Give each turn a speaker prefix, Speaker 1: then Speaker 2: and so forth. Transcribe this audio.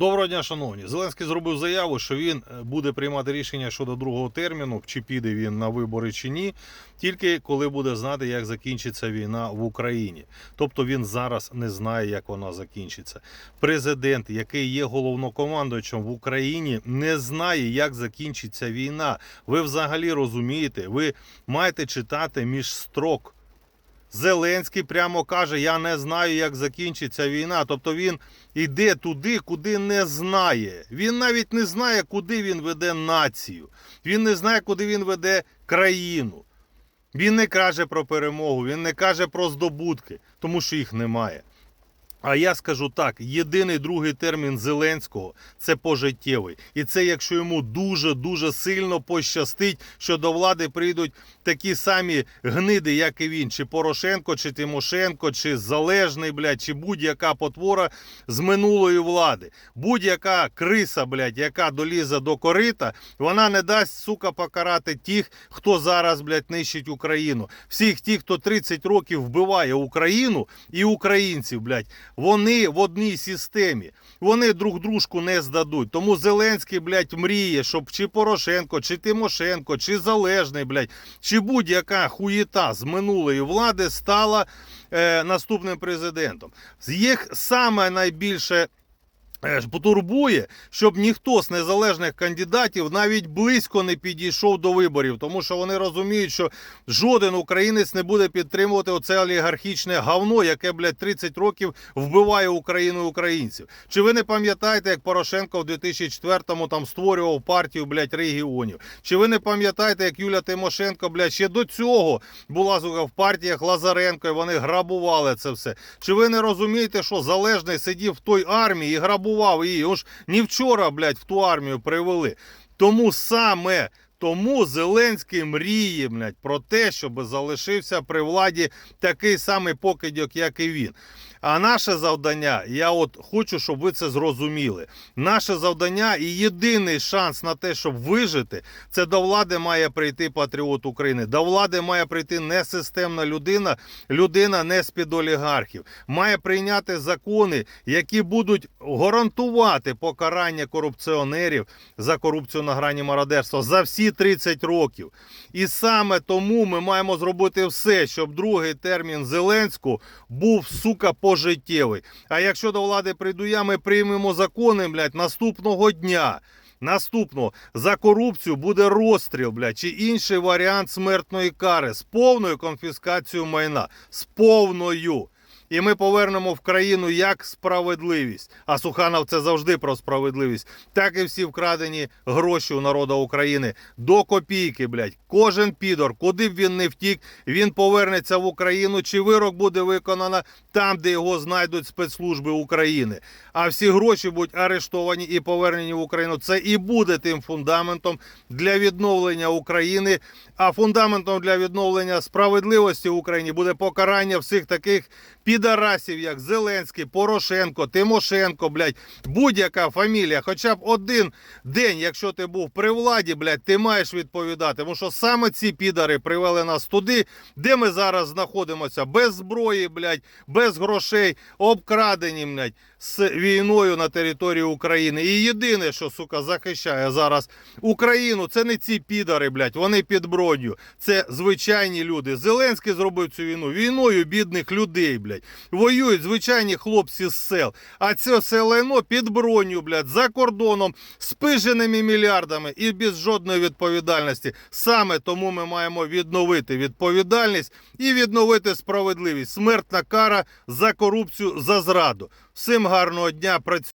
Speaker 1: Доброго дня, шановні. Зеленський зробив заяву, що він е, буде приймати рішення щодо другого терміну, чи піде він на вибори чи ні, тільки коли буде знати, як закінчиться війна в Україні. Тобто він зараз не знає, як вона закінчиться. Президент, який є головнокомандуючим в Україні, не знає, як закінчиться війна. Ви взагалі розумієте, ви маєте читати між строк. Зеленський прямо каже: Я не знаю, як закінчиться війна. Тобто він йде туди, куди не знає. Він навіть не знає, куди він веде націю. Він не знає, куди він веде країну. Він не каже про перемогу, він не каже про здобутки, тому що їх немає. А я скажу так: єдиний другий термін Зеленського це пожиттєвий. І це якщо йому дуже дуже сильно пощастить, що до влади прийдуть такі самі гниди, як і він, чи Порошенко, чи Тимошенко, чи Залежний, блядь, чи будь-яка потвора з минулої влади. Будь-яка криса, блядь, яка долізе до корита, вона не дасть сука покарати тих, хто зараз, блядь, нищить Україну. Всіх тих, хто 30 років вбиває Україну і українців, блядь. Вони в одній системі. Вони друг дружку не здадуть. Тому Зеленський, блядь, мріє, щоб чи Порошенко, чи Тимошенко, чи Залежний, блядь, чи будь-яка хуєта з минулої влади стала е, наступним президентом. Їх саме найбільше. Е, Потурбує, щоб ніхто з незалежних кандидатів навіть близько не підійшов до виборів, тому що вони розуміють, що жоден українець не буде підтримувати оце олігархічне говно, яке, блядь, 30 років вбиває Україну і українців. Чи ви не пам'ятаєте, як Порошенко в 2004-му там створював партію, блядь, регіонів? Чи ви не пам'ятаєте, як Юля Тимошенко, блядь, ще до цього була в партіях Лазаренко, і вони грабували це все? Чи ви не розумієте, що залежний сидів в той армії і грабував її? Його ж ні вчора, блядь, в ту армію привели. Тому саме тому Зеленський мріє, блядь, про те, щоб залишився при владі такий самий покидьок, як і він. А наше завдання, я от хочу, щоб ви це зрозуміли. Наше завдання і єдиний шанс на те, щоб вижити, це до влади має прийти патріот України. До влади має прийти не системна людина, людина не з-під олігархів. Має прийняти закони, які будуть гарантувати покарання корупціонерів за корупцію на грані мародерства за всі 30 років. І саме тому ми маємо зробити все, щоб другий термін Зеленського був сука пожиттєвий. А якщо до влади прийду я, ми приймемо закони, блядь, наступного дня. Наступного за корупцію буде розстріл, блядь, чи інший варіант смертної кари з повною конфіскацією майна. З повною. І ми повернемо в країну як справедливість. А Суханов це завжди про справедливість. Так і всі вкрадені гроші у народу України до копійки, блядь. Кожен підор, куди б він не втік, він повернеться в Україну. Чи вирок буде виконано там, де його знайдуть спецслужби України. А всі гроші будуть арештовані і повернені в Україну. Це і буде тим фундаментом для відновлення України. А фундаментом для відновлення справедливості в Україні буде покарання всіх таких підарасів, як Зеленський, Порошенко, Тимошенко, блядь, будь-яка фамілія, хоча б один день, якщо ти був при владі, блядь, ти маєш відповідати. Тому що саме ці підари привели нас туди, де ми зараз знаходимося, без зброї, блядь, без грошей, обкрадені, блядь, з війною на території України. І єдине, що, сука, захищає зараз Україну, це не ці підари, блядь, вони під броню. Це звичайні люди. Зеленський зробив цю війну війною бідних людей, блядь. Воюють звичайні хлопці з сел. А це все лайно під броню, блядь, за кордоном, з пиженими мільярдами і без жодної відповідальності. Саме тому ми маємо відновити відповідальність і відновити справедливість. Смертна кара за корупцію, за зраду. Всім гарного дня. Працюйте.